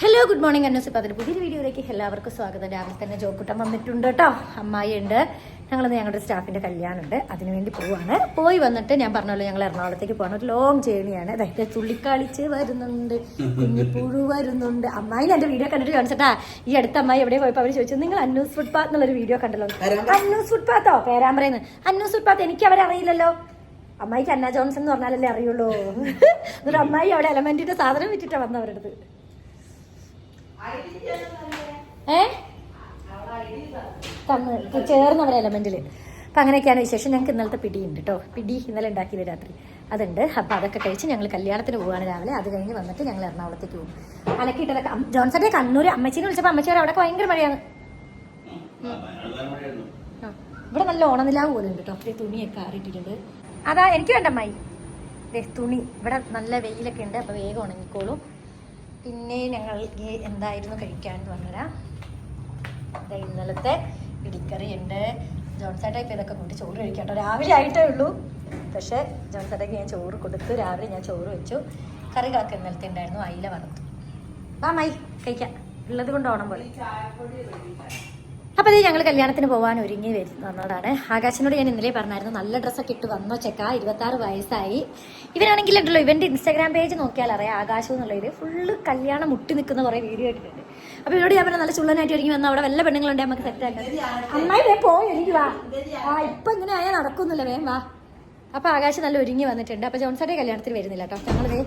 Hello good morning Anna's ഇപ്പം അതിന്റെ പുതിയൊരു വീഡിയോയിലേക്ക് എല്ലാവർക്കും സ്വാഗതം. രാവിലെ തന്നെ ജോക്കുട്ടം വന്നിട്ടുണ്ട് കേട്ടോ. അമ്മായി ഉണ്ട് ഞങ്ങളിന്ന് ഞങ്ങളുടെ സ്റ്റാഫിന്റെ കല്യാണമുണ്ട്. അതിനുവേണ്ടി പോവാണ്. പോയി വന്നിട്ട് ഞാൻ പറഞ്ഞല്ലോ ഞങ്ങൾ എറണാകുളത്തേക്ക് പോകണം ഒരു ലോങ് ജേണിയാണ് അതായത് തുള്ളിക്കളിച്ച് വരുന്നുണ്ട്. കുഞ്ഞിപ്പുഴു വരുന്നുണ്ട്. അമ്മായി എന്റെ വീഡിയോ കണ്ടിട്ട് കാണിച്ചിട്ടാ ഈ അടുത്ത അമ്മായി എവിടെ പോയപ്പോൾ അവർ ചോദിച്ചു നിങ്ങൾ അന്നൂസ് ഫുട്പാത്ത് എന്നുള്ളൊരു വീഡിയോ കണ്ടല്ലോ. അന്നൂസ് ഫുട്പാത്തോ പേരാമ്പ്രയെന്ന് അന്നൂസ് ഫുട്പാത്ത് എനിക്ക് അവരറിയില്ലല്ലോ അമ്മായിക്ക് അന്ന ജോൺസൺ എന്ന് പറഞ്ഞാലല്ലേ അറിയുള്ളൂ. എന്നിട്ട് അമ്മായി അവിടെ എലമെന്റിന്റെ സാധനം വിറ്റിട്ടാണ് വന്നവരുടെ അടുത്ത്. ഏ? തന്ന് ചേർന്നവരെ എലമെന്റിൽ അപ്പൊ അങ്ങനെയൊക്കെയാണ് വിശേഷം. ഞങ്ങൾക്ക് ഇന്നലത്തെ പിടിയുണ്ട് കേട്ടോ പിടി ഇന്നലെ ഉണ്ടാക്കിയത് രാത്രി? അതുണ്ട്. അപ്പൊ അതൊക്കെ കഴിച്ച് ഞങ്ങൾ കല്യാണത്തിന് പോവാണ് രാവിലെ. അത് കഴിഞ്ഞ് വന്നിട്ട് ഞങ്ങൾ എറണാകുളത്തേക്ക് പോകും. അലക്കിയിട്ടതൊക്കെ ജോൺസന്റെ കണ്ണൂർ അമ്മച്ചീനെ വിളിച്ചപ്പോൾ അമ്മച്ചിയുടെ അവിടെ ഭയങ്കര മഴയാണ്. ഇവിടെ നല്ല ഓണനിലാവ് പോലെ ഉണ്ട് കേട്ടോ തുണിയൊക്കെ ആറിയിട്ടിട്ടുണ്ട്. അതാ എനിക്ക് വേണ്ട അമ്മായി തുണി. ഇവിടെ നല്ല വെയിലൊക്കെ ഉണ്ട്. അപ്പൊ വേഗം ഉണങ്ങിക്കോളും. പിന്നെ ഞങ്ങൾ എന്തായിരുന്നു കഴിക്കാൻ എന്ന് പറഞ്ഞുതരാം. ദേ ഇന്നലത്തെ ഇടിക്കറി ഉണ്ട്. ജോൺസേട്ടാ ഇതൊക്കെ കൂട്ടി ചോറ് കഴിക്കാട്ടോ. രാവിലെ ആയിട്ടേ ഉള്ളൂ. പക്ഷേ ജോൺസേട്ടയ്ക്ക് ഞാൻ ചോറ് കൊടുത്തു രാവിലെ ഞാൻ ചോറ് വെച്ചു. കറികളൊക്കെ ഇന്നലത്തെ ഉണ്ടായിരുന്നു. അയില വറുത്തു. വാ മൈ കഴിക്കാം. ഉള്ളത് കൊണ്ട് ഓണം പോലെ. അപ്പോൾ ഇത് ഞങ്ങൾ കല്യാണത്തിന് പോകാൻ ഒരുങ്ങി വന്നതാണ് ആകാശനോട് ഞാൻ ഇന്നലെ പറഞ്ഞായിരുന്നു നല്ല ഡ്രസ്സൊക്കെ ഇട്ട് വന്നോ ചെക്ക ഇരുപത്താറ് വയസ്സായി. ഇവനാണെങ്കിൽ ഉണ്ടല്ലോ ഇവന്റെ ഇൻസ്റ്റാഗ്രാം പേജ് നോക്കിയാൽ അറിയാം ആകാശം എന്നുള്ളതിൽ ഫുള്ള് കല്യാണം മുട്ടി നിൽക്കുന്ന കുറേ വീഡിയോ ഇട്ടിട്ടുണ്ട്. അപ്പോൾ ഇവരോട് ഞാൻ നല്ല ചുള്ളനായിട്ട് ഒരുങ്ങി വന്നാൽ അവിടെ വല്ല പെണ്ണുങ്ങളുണ്ട് നമുക്ക് സെറ്റ് ആക്കാം അമ്മായി വേ പോയി എനിക്ക് വാ. ആ ഇപ്പം ഇങ്ങനെ ആയാൽ നടക്കുന്നില്ല വേം വാ. അപ്പോൾ ആകാശം നല്ല ഒരുങ്ങി വന്നിട്ടുണ്ട്. അപ്പോൾ ജോൺസന്റെ കല്യാണത്തിന് വരുന്നില്ല കേട്ടോ. ഞങ്ങളിതേ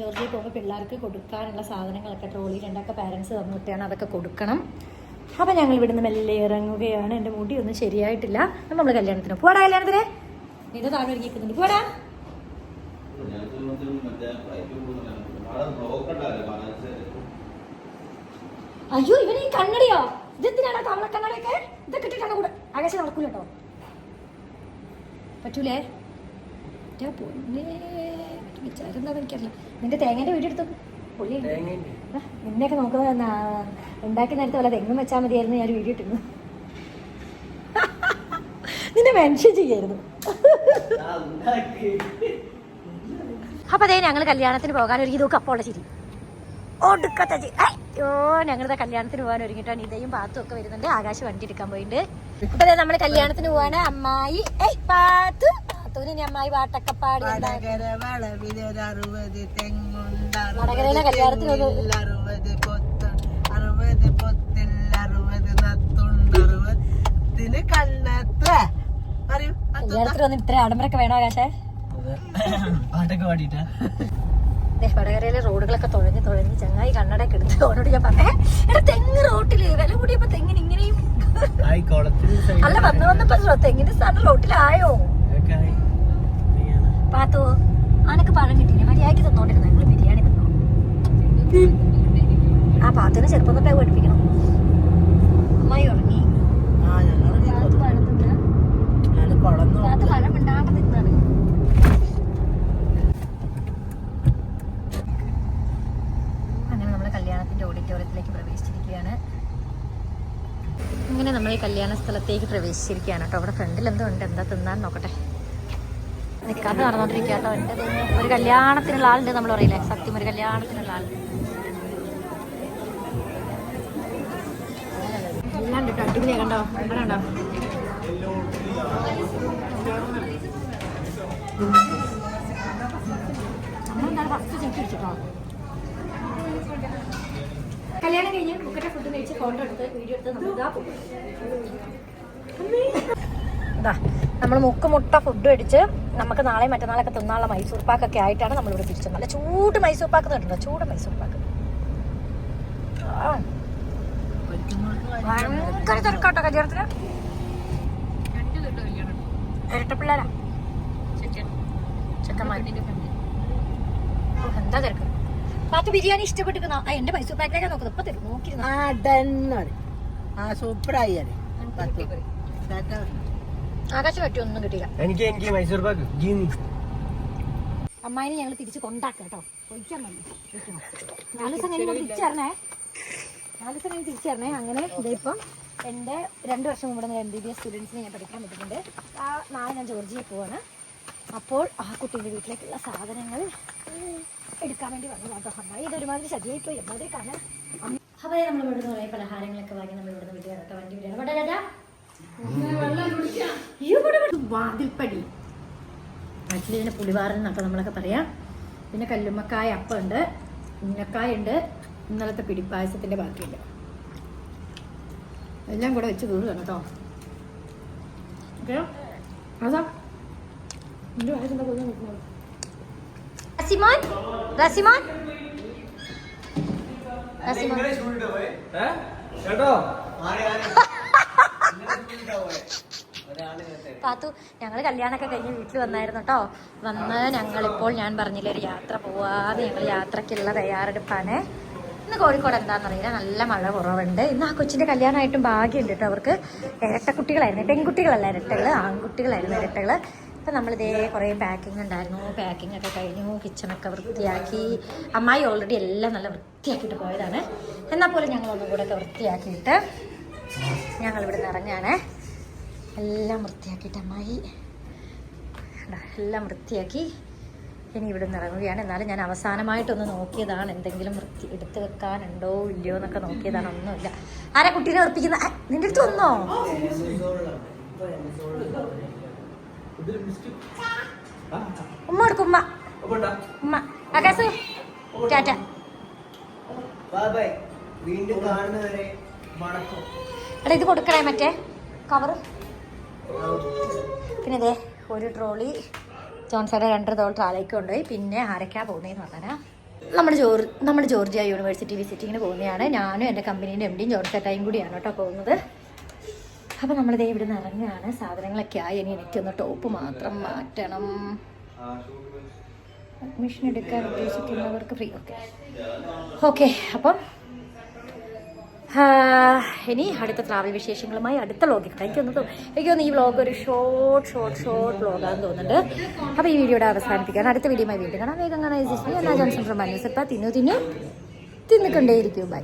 ജോർജിയിൽ പോകുമ്പോൾ പിള്ളേർക്ക് കൊടുക്കാനുള്ള സാധനങ്ങളൊക്കെ രണ്ടൊക്കെ പാരൻസ് തന്നിട്ടാണ് അതൊക്കെ കൊടുക്കണം. അപ്പം ഞങ്ങൾ ഇവിടുന്ന് മെല്ലെ ഇറങ്ങുകയാണ്. എന്റെ മുടി ഒന്നും ശരിയായിട്ടില്ല. അപ്പം നമ്മൾ കല്യാണത്തിന് പോടാ കല്യാണത്തിന്? നീ താഴെ ഒരുങ്ങിക്കുന്നുണ്ട് പോടാ. അയ്യോ ഇവൻ ഈ കണ്ണടിയോ? ഇതെന്തിനാണ് തവള കണ്ണടിയൊക്കെ? ഇതൊക്കെ ഇട്ടിട്ടാണ് കൂടെ? ആകാശം നടക്കൂല കേട്ടോ. പറ്റൂലേ? പൊന്നേ വിചാരം എന്താണെന്ന് എനിക്കറിയില്ല. നിന്റെ തേങ്ങേന്റെ എടുത്തു പൊള്ളി നിന്നെയൊക്കെ നമുക്ക് ഉണ്ടാക്കി നേരത്തെ വല്ല തെങ്ങും വെച്ചാൽ മതിയായിരുന്നു ഞാൻ വീഡിയോ ഇട്ടിരുന്നു. നിന്നെ മെൻഷൻ ചെയ്യായിരുന്നു. അപ്പൊ അതേ ഞങ്ങൾ കല്യാണത്തിന് പോകാൻ ഒരുങ്ങി നോക്കും അപ്പോൾ ചിരി. ഒടുക്കത്തെ അയ്യോ ഞങ്ങളുടെ കല്യാണത്തിന് പോകാൻ ഒരുങ്ങിയിട്ടാണ് ഇതയും പാത്തും ഒക്കെ വരുന്നുണ്ട്. ആകാശ് വണ്ടി എടുക്കാൻ പോയിട്ടുണ്ട് അപ്പൊ നമ്മൾ കല്യാണത്തിന് പോവാണ് അമ്മായി. പാത്തു. പാത്തുവിന് ഇനി അമ്മായി പാട്ടൊക്കെ പാടി ഉണ്ടാക്കി. വടകര വളവിലൊരറുപത് തെങ്ങുണ്ട്. വടകരയിലെ കല്യാണത്തിന് ഒന്ന് അറുപത് പൊത്ത് അറുപത് പൊത്തിൽ അറുപത് നത്തുണ്ട് അറുപതിന് കണ്ണെത്ര. പറയൂ കല്യാണത്തിന് വന്ന് ഇത്ര ആഡംബരൊക്കെ വേണോ ആകാശേ? പാട്ടൊക്കെ പാടിട്ടാ വടകരയിലെ റോഡുകളൊക്കെ തുഴഞ്ഞ് തുഴഞ്ഞ് ചങ്ങായി കണ്ണടയൊക്കെ എടുത്ത് അവനോട് ഞാൻ പറഞ്ഞേ എടാ തെങ്ങ് റോട്ടിൽ വില കൂടിയപ്പോ തെങ്ങിന് ഇങ്ങനെയും അല്ല വന്ന് വന്നപ്പോ തെങ്ങിന്റെ സ്ഥാനം റോട്ടിലായോ? പാത്തു അനക്ക് പഴം കിട്ടിയില്ല. മര്യാദയ്ക്ക് തന്നോണ്ടിരുന്നു? ഞങ്ങൾ ബിരിയാണി തന്നോ? ആ പാത്തുവിനെ ചെറുപ്പം തൊട്ടേ പഠിപ്പിക്കണം. അമ്മായി ഉറങ്ങി. പഴം മിണ്ടാണ്ട് തിന്നാണ് അങ്ങനെ നമ്മൾ കല്യാണത്തിന്റെ ഓഡിറ്റോറിയത്തിലേക്ക് പ്രവേശിച്ചിരിക്കുകയാണ്. അങ്ങനെ നമ്മൾ ഈ കല്യാണ സ്ഥലത്തേക്ക് പ്രവേശിച്ചിരിക്കുകയാണ് കേട്ടോ. അവിടെ ഫ്രണ്ടിൽ എന്തോ ഉണ്ട്. എന്താ തിന്നാൻ നോക്കട്ടെ. നിൽക്കാതെ നടന്നോണ്ടിരിക്കുക കേട്ടോ. എന്റെ. ഒരു കല്യാണത്തിനുള്ള ആളുണ്ട് നമ്മൾ പറയില്ലേ? സത്യം ഒരു കല്യാണത്തിനുള്ള ആൾ എല്ലാം കേട്ടോ. അടിപൊളിയാ കണ്ടോ? ഇവിടെ ഉണ്ടോ നമ്മളെന്താണ് ഫസ്റ്റ് ചെക്ക് വെച്ചിട്ടോ കല്യാണം കഴിഞ്ഞ് കുക്കറ്റ ഫുഡ് കഴിച്ച് ഫോട്ടോ എടുത്ത് വീഡിയോ എടുത്ത് നമ്മൾ മുക്ക് മുട്ട ഫുഡ് അടിച്ച് നമുക്ക് നാളെ മറ്റന്നാളൊക്കെ തിന്നാനുള്ള മൈസൂർ പാക്കൊക്കെ ആയിട്ടാണ് നമ്മളിവിടെ തിരിച്ചത്. നല്ല ചൂട് മൈസൂർ പാക്ക് കേട്ടോ ചൂട് മൈസൂർ പാക്ക്. ഭയങ്കര തിരക്കാട്ടോ കല്യാണത്തിന്. ഇരട്ട പിള്ളേരാ. ചെക്കന്മാർ എന്താ തിരക്ക്? പാത്ത് ബിരിയാണി ഇഷ്ടപ്പെട്ടിരിക്കുന്ന? ആ എന്റെ മൈസൂർ പാക്കിലേക്കാ നോക്കുന്നത് ഇപ്പൊ തരും നോക്കിയിരുന്നു? സൂപ്പറായി ആകാശം പറ്റും ഒന്നും കിട്ടിയില്ല. എനിക്ക് എനിക്ക് മൈസൂർ പാക്ക്. ജിന്നി അമ്മായിനെ ഞങ്ങൾ തിരിച്ച് കൊണ്ടാക്കാം കേട്ടോ. ഒഴിക്കാൻ. നാല് ദിവസം കഴിഞ്ഞ് തിരിച്ചറിഞ്ഞേ. നാല് ദിവസം കഴിഞ്ഞ് തിരിച്ചറിഞ്ഞേ. അങ്ങനെ ഇതിപ്പം എന്റെ രണ്ട് വർഷം മുമ്പ് എം ബി ബി എസ് സ്റ്റുഡൻസിനെ ഞാൻ പഠിക്കാൻ പറ്റുന്നുണ്ട് ആ നാളെ ഞാൻ ജോർജിയയിൽ പോവാണ്. അപ്പോൾ ആ കുട്ടീന്റെ വീട്ടിലേക്കുള്ള സാധനങ്ങൾ എടുക്കാൻ വേണ്ടി വന്നു കേട്ടോ. അമ്മായി ഇത് ഒരുമാതിരി ശരിയായിപ്പോയി അമ്മാതിരി കാണാൻ. അപ്പോൾ നമ്മൾ ഇവിടുന്ന് കുറേ പലഹാരങ്ങളൊക്കെ വാങ്ങി നമ്മൾ ഇവിടുന്ന് വിടുകയാണ് കേട്ടോ വണ്ടി വിടുകയാണ്. വാതിൽപ്പടി. നാട്ടിൽ ഇതിന് പുളിവാറൻ എന്നൊക്കെ നമ്മളൊക്കെ പറയാം. പിന്നെ കല്ലുമ്മക്കായ അപ്പം ഉണ്ട് ഉന്നക്കായ ഉണ്ട് ഇന്നലത്തെ പിടിപ്പായസത്തിന്റെ ബാക്കിയുണ്ട്. എല്ലാം കൂടെ വെച്ച് തീർക്കണം കേട്ടോ ഓക്കെ അതാ. എന്റെ പായസം എന്താ കൊല്ലാൻ നിൽക്കുന്നത്? റസിമോൻ? റസിമോൻ? റസിമോൻ കേട്ടോ? പാത്തു ഞങ്ങൾ കല്യാണമൊക്കെ കഴിഞ്ഞ് വീട്ടിൽ വന്നായിരുന്നു കേട്ടോ. വന്ന് ഞങ്ങളിപ്പോൾ ഞാൻ പറഞ്ഞില്ലേ ഒരു യാത്ര പോവാതെ ഞങ്ങൾ യാത്രയ്ക്കുള്ള തയ്യാറെടുപ്പാണ്. ഇന്ന് കോഴിക്കോട് എന്താണെന്നറിയില്ല നല്ല മഴ കുറവുണ്ട്. ഇന്ന് ആ കൊച്ചിന്റെ കല്യാണമായിട്ടും ഭാഗ്യമുണ്ട് കേട്ടോ അവർക്ക്. ഇരട്ടക്കുട്ടികളായിരുന്നു പെൺകുട്ടികളല്ല ഇരട്ടകൾ ആൺകുട്ടികളായിരുന്നു ഇരട്ടകൾ അപ്പം നമ്മളിതേ കുറേ പാക്കിംഗ് ഉണ്ടായിരുന്നു. പാക്കിംഗ് ഒക്കെ കഴിഞ്ഞു കിച്ചണൊക്കെ വൃത്തിയാക്കി. അമ്മായി ഓൾറെഡി എല്ലാം നല്ല വൃത്തിയാക്കിയിട്ട് പോയതാണ്. എന്നാൽ പോലും ഞങ്ങൾ ഒന്നും കൂടെ ഒക്കെ വൃത്തിയാക്കിയിട്ട് ഞങ്ങൾ ഇവിടെ നിന്ന് ഇറങ്ങാണേ എല്ലാം വൃത്തിയാക്കിയിട്ട് അമ്മായി. എല്ലാം വൃത്തിയാക്കി ഇനി ഇവിടെ നിന്ന് ഇറങ്ങുകയാണ്. എന്നാലും ഞാൻ അവസാനമായിട്ടൊന്ന് നോക്കിയതാണ് എന്തെങ്കിലും വൃത്തി എടുത്തു വെക്കാനുണ്ടോ ഇല്ലയോ എന്നൊക്കെ നോക്കിയതാണ്. ഒന്നുമില്ല. ആരാ കുട്ടീനെ ഉറപ്പിക്കുന്ന? നിന്റെ അടുത്ത് വന്നോ? ഉമ്മ എടുക്കും ഉമ്മ. ഉമ്മ. ആകാശ് ടാറ്റ. വീണ്ടും കാണുന്നവരെ വണക്കം. എടാ ഇത് കൊടുക്കണേ മറ്റേ. കവർ പിന്നെ ഇതേ ഒരു ട്രോളി ജോൺസയുടെ രണ്ട് തോൾ താഴേക്ക് കൊണ്ടുപോയി. പിന്നെ ആരൊക്കെയാണ് പോകുന്നതെന്ന് പറഞ്ഞാൽ നമ്മൾ ജോർ നമ്മൾ ജോർജിയ യൂണിവേഴ്സിറ്റി വിസിറ്റിങ്ങിന് പോകുന്നതാണ്. ഞാനും എന്റെ കമ്പനീന്റെ എം ഡിയും ജോൺസേട്ടായും കൂടിയാണ് കേട്ടോ പോകുന്നത്. അപ്പോൾ നമ്മളിതേ ഇവിടെ നിന്ന് ഇറങ്ങുകയാണ്. സാധനങ്ങളൊക്കെ ആയി. ഇനി എനിക്കൊന്ന് ടോപ്പ് മാത്രം മാറ്റണം. അഡ്മിഷൻ എടുക്കാൻ ഉദ്ദേശിക്കുന്നവർക്ക് ഫ്രീ ഓക്കെ ഓക്കെ അപ്പം ഇനി അടുത്ത ട്രാവൽ വിശേഷങ്ങളുമായി അടുത്ത വ്ളോഗിൽ എനിക്ക് തോന്നുന്നു. എനിക്ക് തോന്നുന്നു ഈ വ്ളോഗ് ഒരു ഷോർട്ട് ഷോർട്ട് ഷോർട്ട് വ്ളോഗാന്ന് തോന്നുന്നുണ്ട്. അപ്പോൾ ഈ വീഡിയോയുടെ അവസാനിപ്പിക്കാൻ അടുത്ത വീഡിയോയുമായി വീണ്ടും കാണാം. വേഗം കാണാൻ ജോൺസൺ ഫ്രം തിന്നു തിന്നു തിന്നിക്കൊണ്ടേയിരിക്കും ബൈ